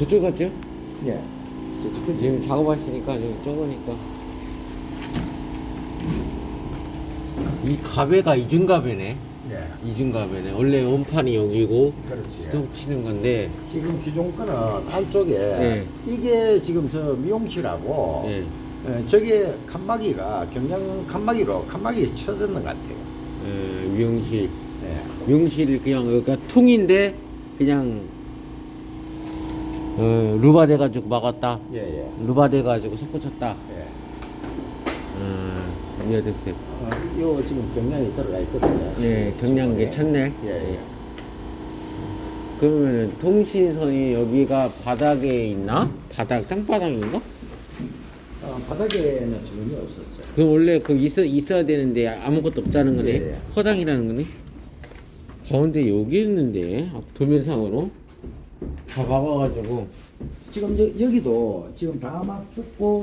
저쪽 갔죠? 예. 저쪽 끝. 지금 작업하시니까 좀 적으니까. 이 가베가 이중 가베네. 예. 이중 가베네. 원래 원판이 여기고 그렇지. 스톱 치는 건데. 지금 기존 거는 안쪽에 예. 이게 지금 저 미용실하고 예. 예, 저게 칸막이가 경량 칸막이로 칸막이 쳐졌는 것 같아요. 에, 미용실. 예. 미용실 그냥 여기가 통인데 그냥 어, 루바 돼가지고 막았다. 예, 예. 루바 돼가지고 섞어쳤다. 예. 음, 이해됐어요. 어, 요 지금 경량이 들어가 있거든요. 네, 경량 예. 괜찮네. 예, 예. 그러면은 통신선이 여기가 바닥에 있나? 바닥 땅바닥인가? 어, 바닥에는 전혀 없었어요. 그 원래 그 있어 있어야 되는데 아무것도 없다는 거네. 예, 예. 허당이라는 거네. 가운데 여기 있는데 아, 도면상으로 다 막아가지고 지금 저, 여기도 지금 다 막혔고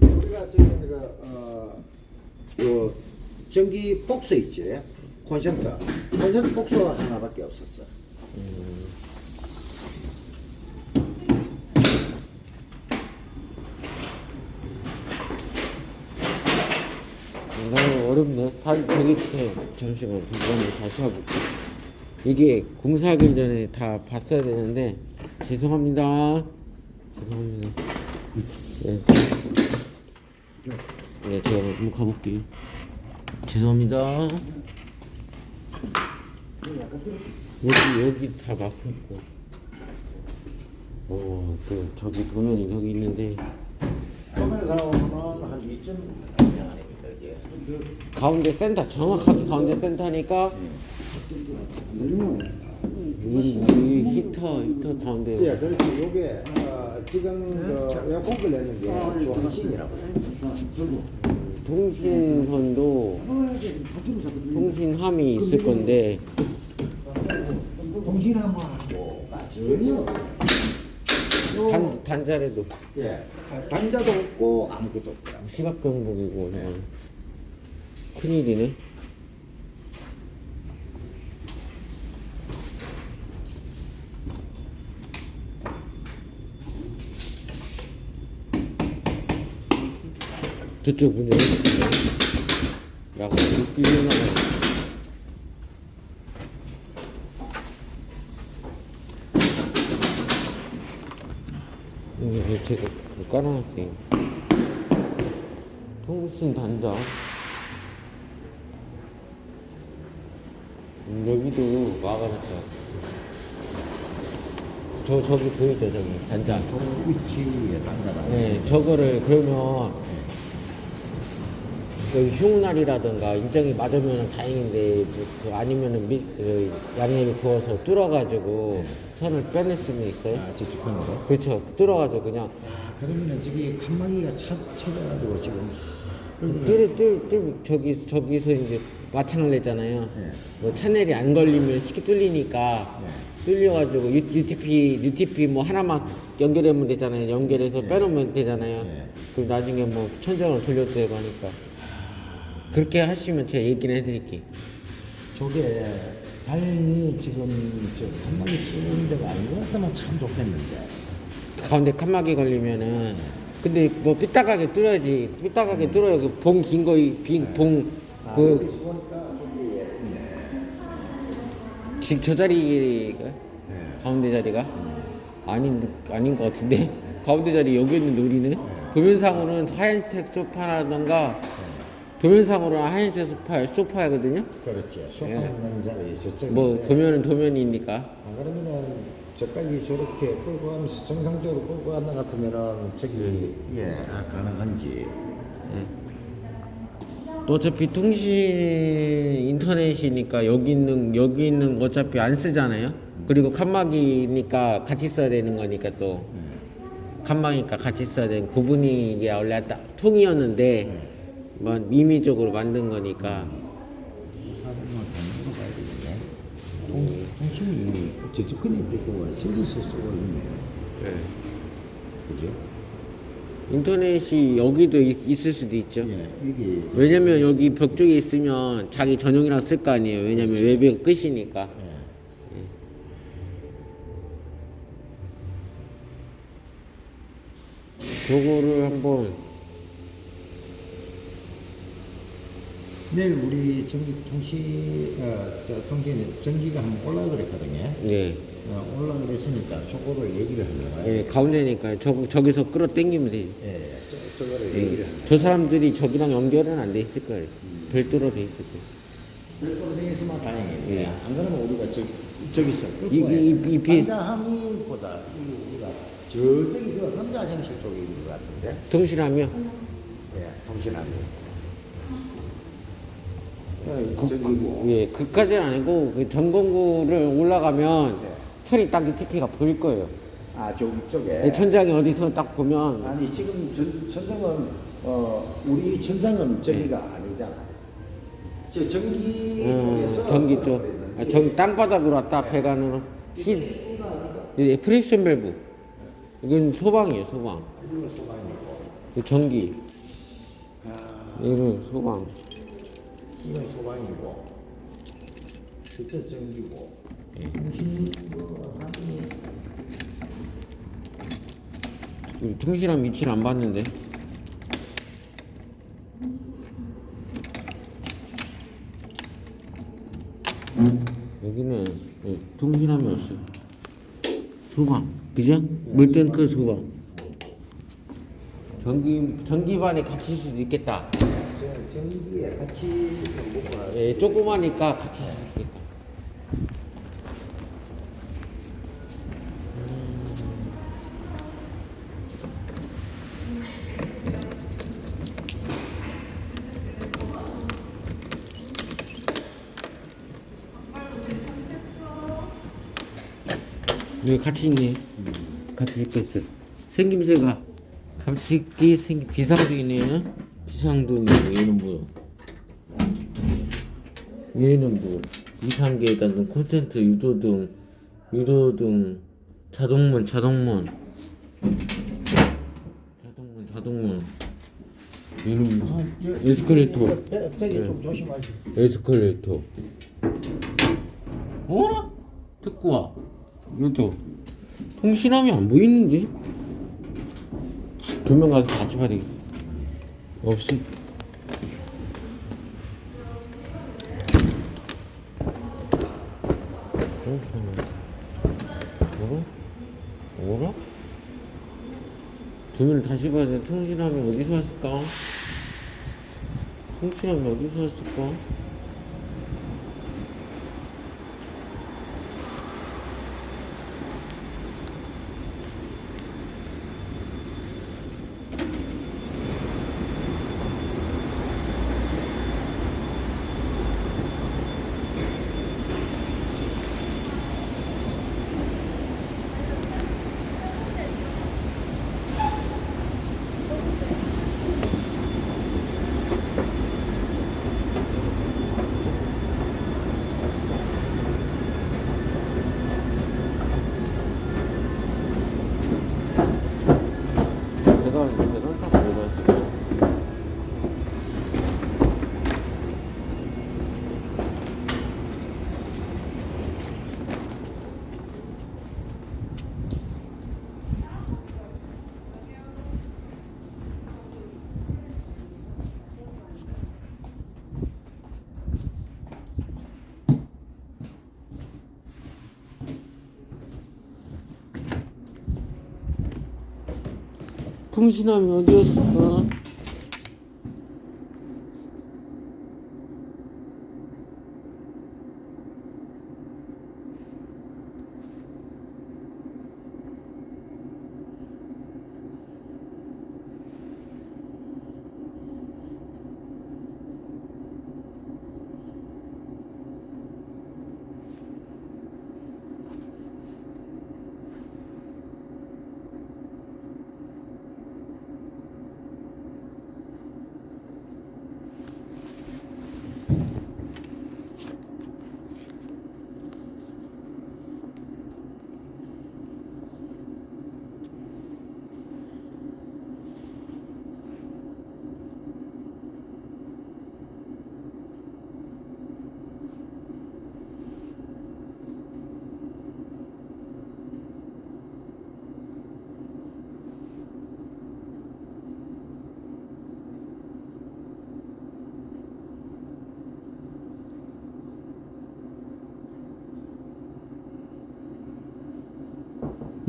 우리가 저기 그, 어, 요 전기 복수 있지 콘센트 콘센트 복수 하나밖에 없었어. 너무 어렵네. 다 되게 해. 잠시만 이번에 다시 해볼게. 이게 공사하기 전에 다 봤어야 되는데 죄송합니다. 죄송합니다. 예. 네, 제가 한번 가볼게요. 죄송합니다. 여기 여기 다 막혔고. 어, 그 저기 도면이 여기 있는데 도면상으로는 한 2점 아닙니까 이제. 가운데 센터 정확하게 가운데 센터니까 이, 이 히터 히터 가운데 예, 그렇지. 요게 어, 지금 그 에어컨 걸리는 게 중심이라고 그래요. 통신선도 통신함이 있을 건데 동신함하고 전혀 단, 단자래도 예 단자도 없고 아무것도 없더라. 시각경보기고 이건 큰일이네 저쪽 문 열어주세요 라고 나가 여기 왜 제가 깔아놨어요 통신 단자 음, 여기도 막아놨어요 저 저기 보이죠? 저기 단자 저 위치에 단자가. 네 저거를 그러면 여기 흉날이라든가 인정이 맞으면 다행인데 그 아니면은 미, 그 양념이 구워서 뚫어가지고 선을 빼낼 수는 있어요 아, 저쪽편으로. 그렇죠 뚫어가지고 그냥 아, 그러면은 저기 칸막이가 차, 쳐져가지고 지금. 뚫, 뚫, 뚫, 저기, 저기서 이제 마창을 냈잖아요. 예. 뭐 채널이 안 걸리면 쉽게 뚫리니까 뚫려가지고 유, UTP, UTP 뭐 하나만 연결하면 되잖아요. 연결해서 빼놓으면 되잖아요. 예. 그럼 나중에 뭐 천정을 돌려도 되고 하니까. 그렇게 하시면 제가 얘기를 해드릴게요. 저게 다행히 지금 저 칸막이 치는 데가 아닌 것 같으면 참 좋겠는데. 가운데 칸막이 걸리면은 근데 뭐 삐딱하게 뚫어야지. 삐딱하게 뚫어야 그봉 긴 거, 빈, 봉, 아, 그, 여기 보니까 저기 예. 지금 저 자리가 예. 가운데 자리가? 아닌 아닌 것 같은데? 가운데 자리 여기 있는데 우리는 도면상으로는 하얀색 소파라던가 도면상으로는 하얀색 소파 소파거든요. 그렇지. 소파 예. 자리 저쪽에. 뭐 도면은 도면이니까 안 그러면은 저까지 저렇게 끌고 가면서 정상적으로 끌고 것 같으면은 저기 예 아, 가능한지. 또 어차피 통신 인터넷이니까 여기 있는 여기 있는 거 어차피 안 쓰잖아요. 그리고 칸막이니까 같이 써야 되는 거니까 또 칸막이니까 같이 써야 되는 구분이 이게 원래 딱 통이었는데 뭐 임의적으로 만든 거니까 사람만. 통, 통신이 이미 저쪽 끈이 뜯고 실리스 쓰고 있네. 예. 그죠? 인터넷이 여기도 있- 있을 수도 있죠. 예, 이게 왜냐면 여기 벽 쪽에 있으면 자기 전용이랑 쓸 거 아니에요. 왜냐면 외부가 끝이니까. 예. 그거를 한번 내일 우리 전기 통신 어, 저 통신 전기가 한번 올라 그랬거든요. 예, 어, 올라 그랬으니까 저거를 얘기를 하려고. 예 가운데니까 저 저기서 끌어 당기면 돼. 예, 저, 저거를 예. 얘기를 하려고. 저 사람들이 저기랑 연결은 안 돼 있을 거예요. 별도로 돼 있을 거예요. 별도로 되겠으면 다행이네. 예. 안 그러면 우리가 저, 저기서 이- 이- 이 비- 한자함보다 이 우리가 저 저기 저 남자생실 쪽에 있는 것 같은데. 통신하며 예, 통신하면. 그, 저기고. 예, 그까지는 아니고 그 전공구를 올라가면 네. 천이 딱이 TP가 보일 거예요. 아, 저기 쪽에. 예, 천장에 어디서 딱 보면 아니 지금 전, 천장은 어 우리 천장은 저기가 아니잖아. 저 전기 음, 쪽에서 전기 쪽, 아, 전 땅바닥으로 왔다 배관으로 실, 예, 프렉션 밸브. 이건 소방이에요, 소방. 이거 소방이고, 이 전기, 아, 이건 소방. 이건 소방이고, 그때 전기고, 예. 통신 뭐 하니 통신한 위치를 안 봤는데. 여기는 예, 통신함이 없어. 소방, 그죠? 물탱크 소방. 전기 전기반에 갇힐 수도 있겠다. 저 전기에 같이 나 예, 조그마니까 갇힐 수도 있겠다. 여기 같이 있네. 같이 있겠어. 생김새가 갑자기 생긴 비상등이네. 비상등이 얘는 뭐야? 얘는 뭐 놓은 콘센트 유도등, 유도등, 자동문, 자동문, 자동문, 자동문. 얘는 뭐? 에스컬레이터. 저기 예. 에스컬레이터. 어? 듣고 와. 이것도 통신함이 안 보이는데? 두 명 가서 같이 봐야 되겠다. 어? 뭐라? 뭐라? 두 명을 다시 봐야 돼. 통신함이 어디서 왔을까? 통신함이 어디서 왔을까? 계단, 계단 딱 내려왔어. 풍신함이 어디였을까?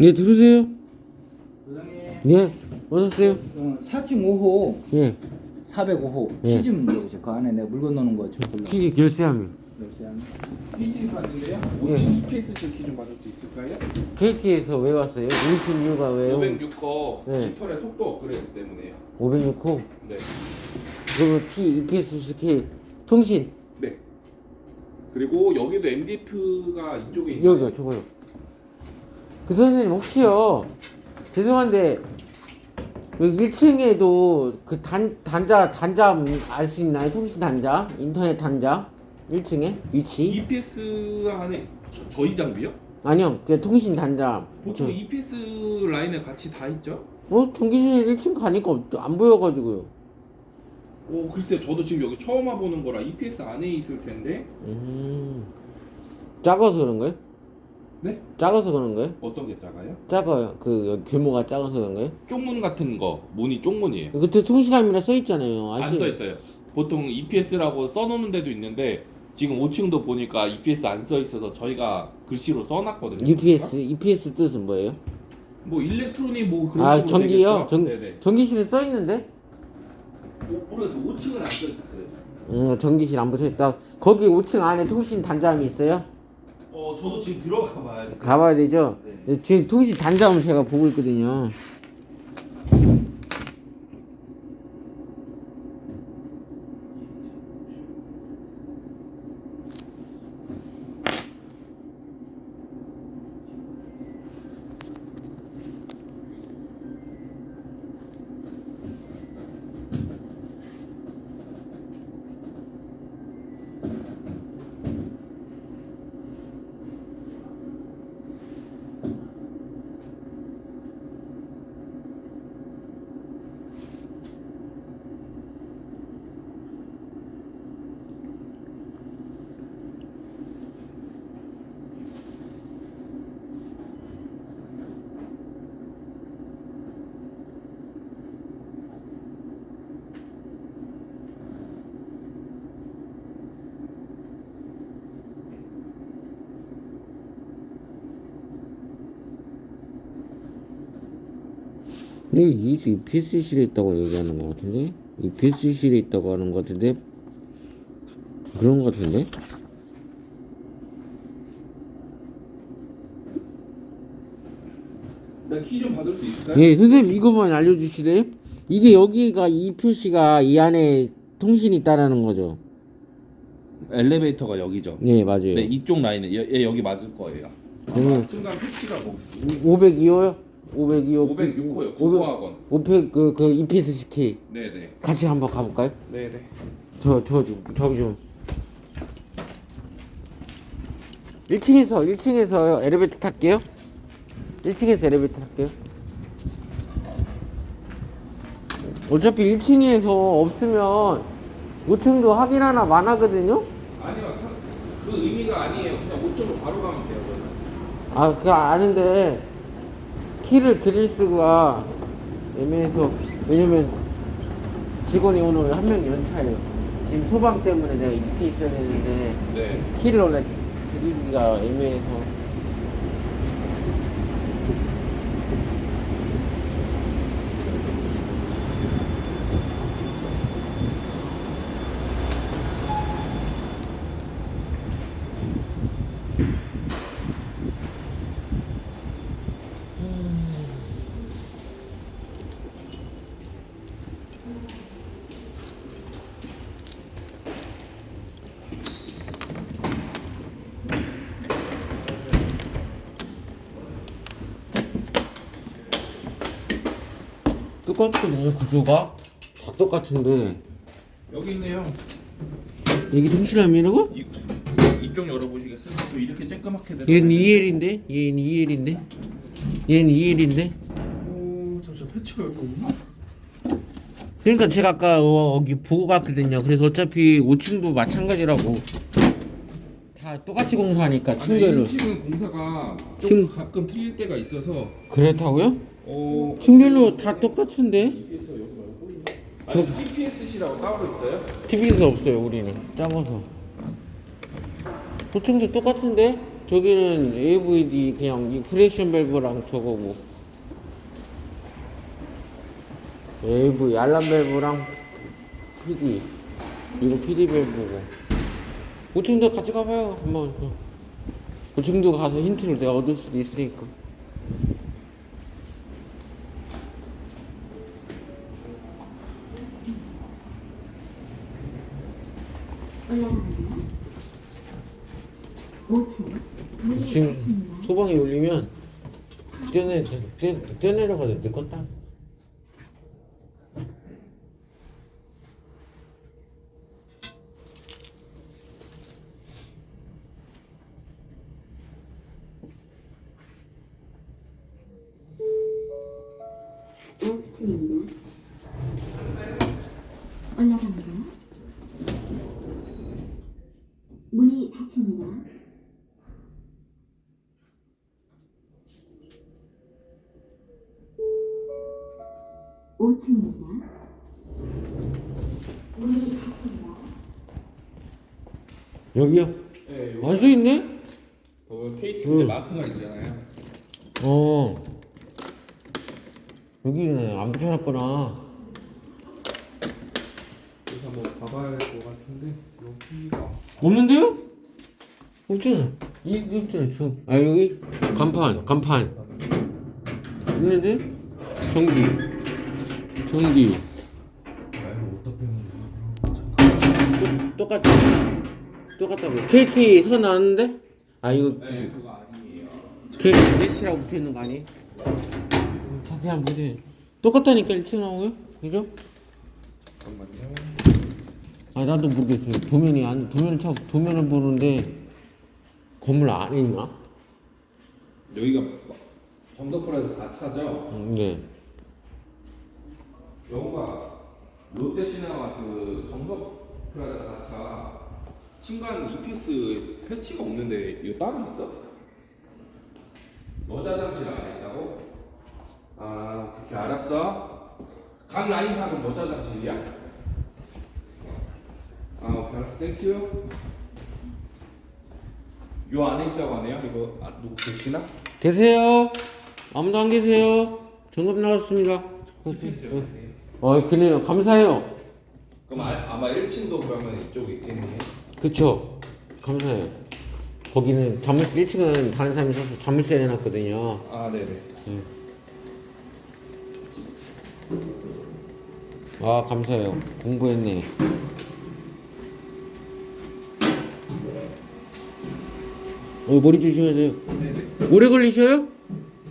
네, 들으세요. 부장님 네, 어서오세요. 어, 4층 5호 예, 405호 예. 키좀 물어보세요 그 안에 내가 물건 넣는 골라 키 열쇠하면. 열쇠 PT에서 왔는데요. 예. 5층 EPS실 키좀 받을 수 있을까요? KT에서 왜 왔어요? 오신 이유가 왜요? 506거 네. 깃털의 속도 업그레이드 때문에요. 506호. 네. 그리고 T, EPS, CK, 통신. 네. 그리고 여기도 MDF가 이쪽에 있나요? 여기가 저거요. 그 선생님 혹시요 죄송한데 여기 1층에도 그 단 단자 단자 알 수 있나요? 통신 단자, 인터넷 단자 1층에 위치? EPS 안에 저, 저희 장비요? 아니요, 그 통신 단자. 보통 저- EPS 라인에 같이 다 있죠? 어 전기실 1층 가니까 없- 안 보여가지고요. 오 글쎄요. 저도 지금 여기 처음 와보는 거라 EPS 안에 있을 텐데. 음, 작아서 그런 거예요? 네? 작아서 그런 거예요? 어떤 게 작아요? 작아요. 그 규모가 작아서 그런 거예요? 쪽문 같은 거 문이 쪽문이에요. 그때 통신함이라 써 있잖아요. 안써 있어요. 보통 EPS라고 써놓는 데도 있는데 지금 5층도 보니까 EPS 안 써 있어서 저희가 글씨로 써놨거든요. EPS, EPS 뜻은 뭐예요? 뭐 일렉트로닉 뭐 그런 아 식으로 전기요? 되겠죠? 전 네네. 전기실에 써 있는데? 오, 모르겠어 5층은 안 써 있었어요. 음 전기실 안 붙어 있다. 거기 5층 안에 통신 단자함이 있어요? 어 저도 지금 들어가 봐야 돼. 가봐야 되죠. 네. 지금 통신 단자함 제가 보고 있거든요. 근데 이 EPS실에 있다고 얘기하는 것 같은데? EPS실에 있다고 하는 것 같은데? 그런 것 같은데? 나 키 좀 받을 수 있을까요? 예, 선생님 이것만 알려주시래요? 이게 여기가 이 표시가 이 안에 통신이 있다라는 거죠? 엘리베이터가 여기죠. 예, 맞아요. 네, 이쪽 라인에 얘, 얘 여기 맞을 거예요. 그러면 순간 패치가 뭐 있어? 502호요? 502호. 506호요. 국어학원. 500, 그, 그, EPS CK. 네네. 같이 한번 가볼까요? 네네. 저, 저, 좀, 저기 좀. 1층에서, 1층에서 엘리베이터 탈게요. 1층에서 엘리베이터 탈게요. 어차피 1층에서 없으면 5층도 확인 하나 만하거든요? 아니요. 사- 그 의미가 아니에요. 그냥 5점으로 바로 가면 돼요. 아, 그거 아는데, 키를 드릴 수가 애매해서, 왜냐면 직원이 오늘 한 명 연차예요. 지금 소방 때문에 내가 밑에 있어야 되는데, 네. 키를 원래 드리기가 애매해서. 똑같거든요, 구조가. 다 똑같은데. 여기 있네요. 여기 통신함이라고? 이, 이쪽 열어보시겠어요? 또 이렇게 되는. 얘는 2L인데? 얘는 2L인데? 얘는 2L인데? 오, 잠시 패치가 여기 없나? 그러니까 제가 아까 어, 여기 보고 갔거든요. 그래서 어차피 5층도 마찬가지라고. 다 똑같이 공사하니까 층별로. 1층은 공사가 층- 좀 가끔 틀릴 때가 있어서 그렇다고요? 어 층별로 다 똑같은데? 저 EPSC라고 따로 있어요? TV에서 없어요, 우리는. 작아서. 5층도 똑같은데? 저기는 AVD 그냥 이 크레이션 밸브랑 저거고 AV 알람 밸브랑 PD 이거 PD 밸브고 5층도 같이 가봐요 한번 5층도 가서 힌트를 내가 얻을 수도 있으니까 올라갑니다. 5층 문이 지금. 소방이 울리면 뛰어내 뛰어, 뛰어내려가도 늦겠다 여기요? 네, 안 써있네? 어, KT 음. 마크가 있잖아요. 어 여기는 안 붙여놨구나 그래서 한번 봐봐야 될 것 같은데 여기가 없는데요? 없잖아 이 있잖아 저. 아 여기 간판 간판 있는데? 전기 전기 똑- 똑같아 똑같다고 KT 서 나왔는데? 아 이거 네 그거 아니에요. KT라고 붙어 있는 거 아니? 자세히 한번 보세요 똑같다니까 1층 나오고요 그죠? 잠깐만요. 아 나도 모르겠어요 도면이 안 도면 차 도면을 보는데 건물 안에 있나? 여기가 정덕플라자 4차죠? 음, 네 여기가 롯데시네마 그 정석 플라자 4차 신관 EPS 패치가 없는데 이거 따로 있어? 여자 화장실 안에 있다고? 아 그렇게 알았어. 각 라인 다 그럼 여자 화장실이야? 아 오케이 알았어 땡큐. 요 안에 있다고 하네요. 이거 아, 누구 계시나? 계세요 아무도 안 계세요 점검 나왔습니다 EPS요. 어 그래요 감사해요 그럼 아, 아마 1층도 그러면 이쪽에 있겠네. 그쵸 감사해요 거기는 자물쇠 1층은 다른 사람이 사서 자물쇠 해놨거든요 아 네네. 아 감사해요 공부했네 어 머리 주셔야 돼요 네네. 오래 걸리셔요?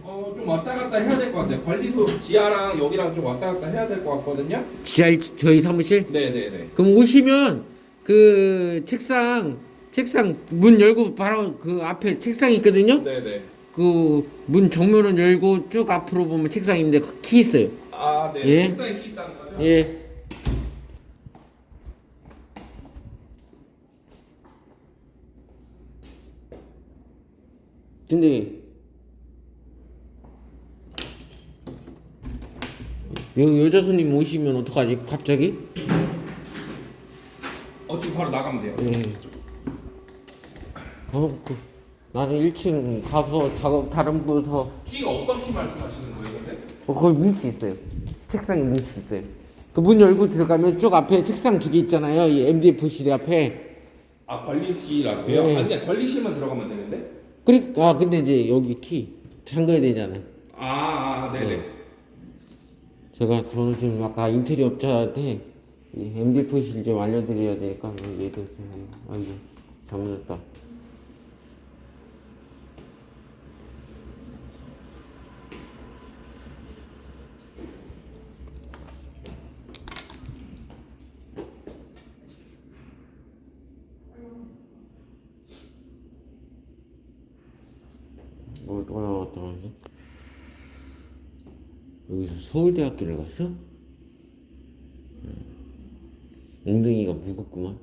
어, 좀 왔다 갔다 해야 될 것 같아요. 관리소 지하랑 여기랑 좀 왔다 갔다 해야 될 것 같거든요. 지하 일- 저희 사무실? 네네네. 그럼 오시면 그 책상 책상 문 열고 바로 그 앞에 책상이 있거든요. 네네. 그 문 정면을 열고 쭉 앞으로 보면 책상인데 그키 있어요. 아, 네. 예. 책상에 키 있다는 거죠? 예. 근데 여, 여자 손님 오시면 어떡하지? 갑자기? 어, 지금 바로 나가면 돼요. 예. 어, 그, 나는 1층 가서 작업 다른 부서 키가 어떤 키 말씀하시는 거예요, 근데? 어, 거기 뭉치 있어요. 책상에 뭉치 있어요. 그 문 열고 들어가면 쭉 앞에 책상 두 개 있잖아요. 이 MDF실 앞에. 아, 관리실 앞에요? 네. 아니, 관리실만 들어가면 되는데? 그러니까 아 근데 이제 여기 키 잠가야 되잖아요. 아, 아 네네. 네. 제가 저는 지금 아까 인테리어 업자한테 이 MDF실 좀 알려드려야 되니까 얘들 좀 아이고 잘못했다. 뭐, 또 나왔다 그러지? 여기서 서울대학교를 갔어? 음. 엉덩이가 무겁구만.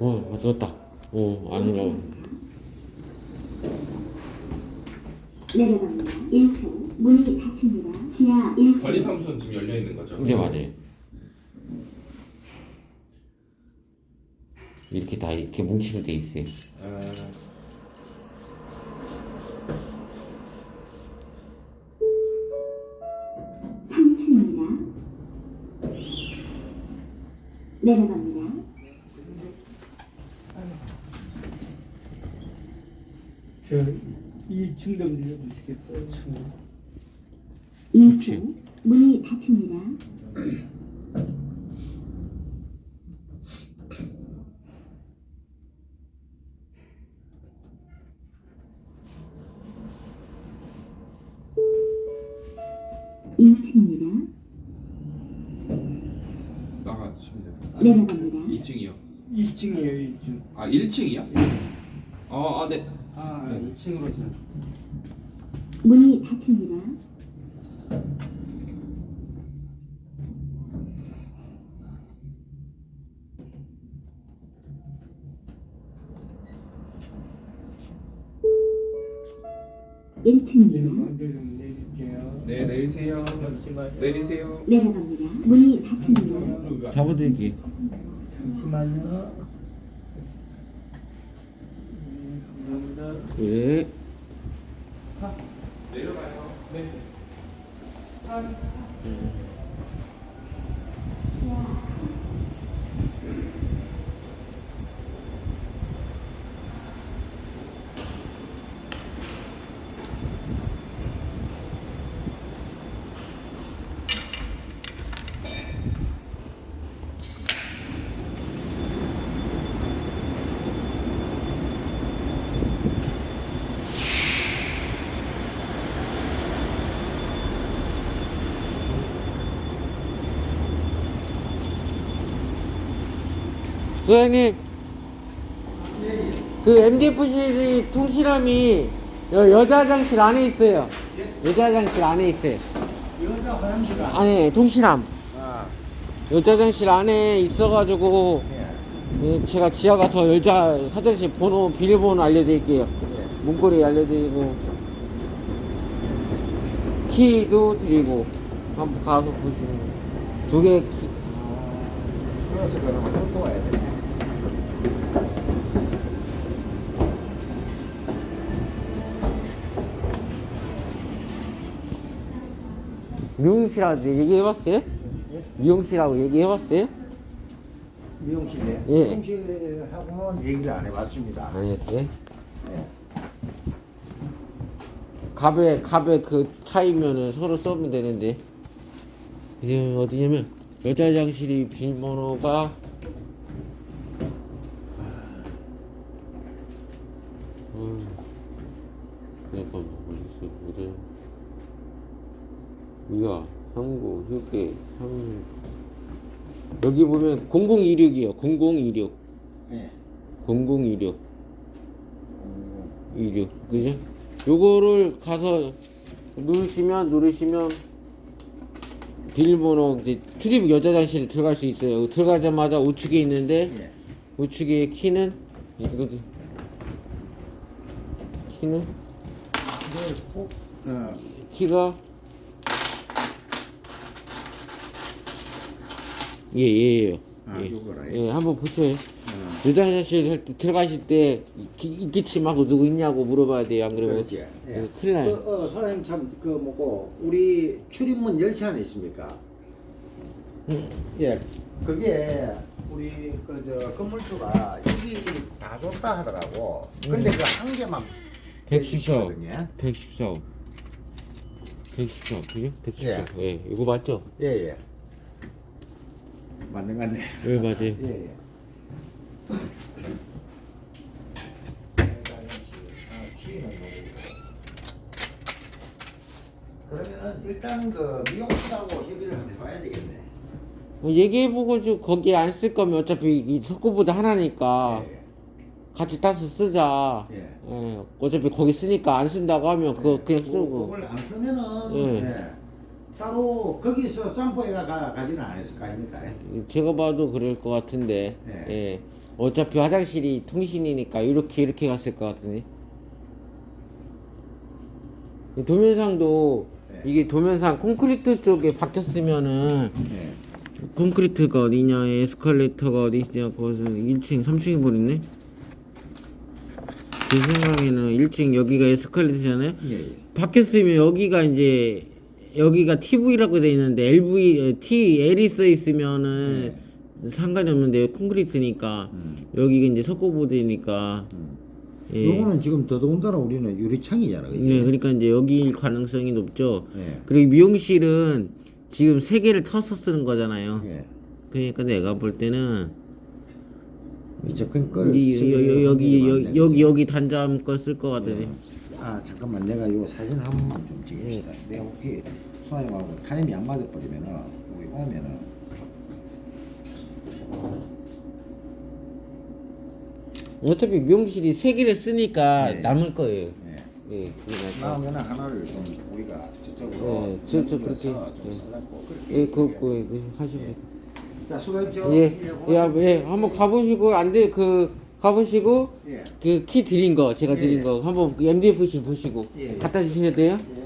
어, 맞았다. 어, 아닌가. 봐. 내려갑니다. 1층 문이 닫힙니다. 지하 1층. 관리사무소는 지금 열려 있는 거죠? 네 맞아요. 이렇게 다 이렇게 뭉치게 돼 있어요. 어, 이층입니다 나가시면 돼요. 내려갑니다. 2층이요. 2층이에요, 2층. 아 1층이요? 어, 아 네. 아, 네, 2층으로 지금. 문이 닫힙니다. 네, 1층입니다. 먼저 좀 내릴게요. 네 내리세요. 잠시만요. 내리세요. 내려갑니다. 문이 닫힙니다. 잡아드릴게요. 잠시만요. 네, 감사합니다. 예. 소장님, 그 MDFC 통실함이 여, 여자 화장실 안에 있어요. 여자 화장실 안에 있어요. 여자 화장실 안 안에 통실함. 아, 여자 화장실 안에 있어가지고 예. 예, 제가 지하 가서 여자 화장실 번호 비밀번호 알려드릴게요. 예. 문고리 알려드리고 키도 드리고 한번 가서 보시면 두개 키. 그래서 그러면 또 와야 되네. 미용실하고 얘기해봤어요? 미용실하고 얘기해봤어요? 미용실에 예. 미용실하고는 얘기를 안 해봤습니다. 아니었지. 예. 갑에 갑에 그 차이면은 서로 써면 되는데 이게 어디냐면 여자 화장실이 비밀번호가 음, 그러니까 어디 있어 어디 위가 상고 휴게 삼 여기 보면 0026이요 0026 예. 0026 음, 26 그죠? 요거를 가서 누르시면 누르시면 비밀번호 이제 출입 여자 화장실 들어갈 수 있어요. 들어가자마자 우측에 있는데 예. 우측에 키는 이거 키는 이걸 꼭 어, 키가 예 예예요. 아, 예. 예, 한번 보세요. 어, 여자 화장실 할 때 들어가실 때 이기침하고 누구 있냐고 물어봐야 돼요. 안 그러면 그렇지. 예. 예, 큰일 나요. 그, 어, 사장님 참 그 뭐고 우리 출입문 열차 안에 있습니까? 음. 예, 그게 우리 그 저 건물주가 여기 다 줬다 하더라고. 근데 그 한 개만 114. 거든요. 114. 114. 그죠? 114. 예. 이거 맞죠? 예, 예. 맞는 것 같네. 예, 맞아요. 예, 예. 그러면은 일단 그 미용실하고 협의를 한번 해봐야 되겠네. 뭐 얘기해보고 좀 거기에 안쓸 거면 어차피 이 석고보드 하나니까 예, 같이 따서 쓰자. 예. 예. 어차피 거기 쓰니까 안 쓴다고 하면 그거 그냥 그- 쓰고. 그걸 안 쓰면은 예. 예. 따로 거기서 짬뽕에가 가, 가지는 않았을 거 아닙니까? 제가 봐도 그럴 것 같은데. 예. 예. 어차피 화장실이 통신이니까 이렇게 이렇게 갔을 것 같은데. 동영상도 이게 도면상 콘크리트 쪽에 박혔으면은 예. 콘크리트가 어디냐 에스컬레이터가 어디냐 거기서 1층 3층이 버렸네 제 생각에는 1층 여기가 에스컬레이터잖아요 예, 예. 박혔으면 여기가 이제 여기가 TV라고 돼 있는데 LV 에, T L이 써 있으면은 상관이 없는데 콘크리트니까 여기가 이제 석고보드니까 예. 요거는 지금 더더군다나 우리는 유리창이잖아. 그지? 네, 그러니까 이제 여기일 가능성이 높죠. 예. 그리고 미용실은 지금 세 개를 터서 쓰는 거잖아요. 예. 그러니까 내가 볼 때는 이제 이, 지금 여, 여, 여기 여기 안 여기. 여기 단자함 거쓸것 같으네. 아 잠깐만 내가 요 사진 한 번만 좀 찍읍시다. 내가 혹시 소장님하고 타임이 안 맞아 버리면은 우리 오면은 어차피 미용실이 세 개를 쓰니까 네. 남을 거예요. 예. 예, 그러니까 나오면은 하나를 좀 우리가 저쪽으로 네, 저- 저 그렇게, 좀 예. 그렇게 예, 그거 그 하시면 돼요. 자 수고하십시오. 예, 야, 예, 한번 가보시고 안 돼 그 가보시고 예. 그 키 드린 거 제가 드린 예. 거 한번 그 MDFC 보시고 예, 예. 갖다 주셔야 돼요. 예.